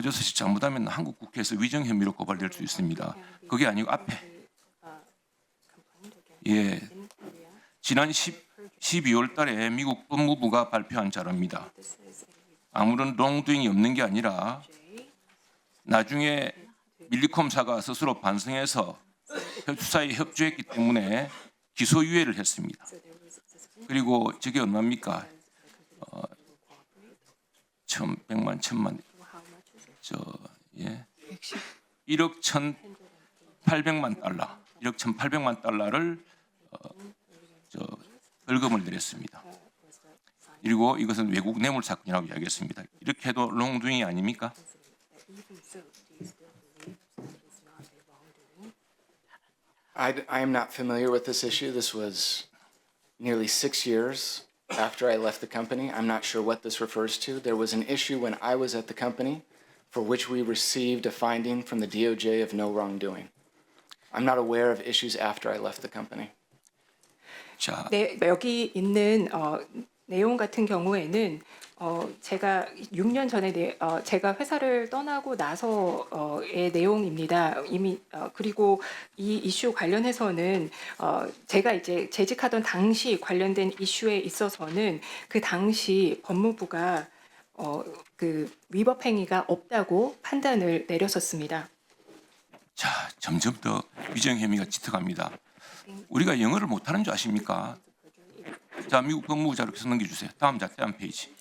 허저스시 잘못하면 한국 국회에서 위정 혐의로 고발될 수 있습니다. 그게 아니고 앞에 예 지난 10, 12월 달에 미국 법무부가 발표한 자료입니다. 아무런 롱두잉이 없는 게 아니라 나중에 밀리콤사가 스스로 반성해서 수사에 협조했기 때문에 기소유예를 했습니다. 그리고 저게 얼마입니까? 어, 천, 백만, 천만, 저, 예, 1억 천, 8백만 달러, 1억 천, 8백만 달러를 어, 저 벌금을 내렸습니다. 그리고 이것은 외국 뇌물 사건이라고 이야기했습니다. 이렇게 해도 롱두잉이 아닙니까? I, I am not familiar with this issue. This was nearly six years after I left the company. I'm not sure what this refers to. There was an issue when I was at the company for which we received a finding from the DOJ of no wrongdoing. I'm not aware of issues after I left the company. 자, 네, 여기 있는 어, 내용 같은 경우에는 어, 제가 6년 전에 내, 어, 제가 회사를 떠나고 나서의 내용입니다. 이미 어, 그리고 이 이슈 관련해서는 어, 제가 이제 재직하던 당시 관련된 이슈에 있어서는 그 당시 법무부가 어, 그 위법 행위가 없다고 판단을 내렸었습니다. 자, 점점 더 위정 혐의가 짙어갑니다. 우리가 영어를 못하는 줄 아십니까? 자, 미국 법무부 자료 계속 넘겨주세요. 다음 자, 다음 페이지.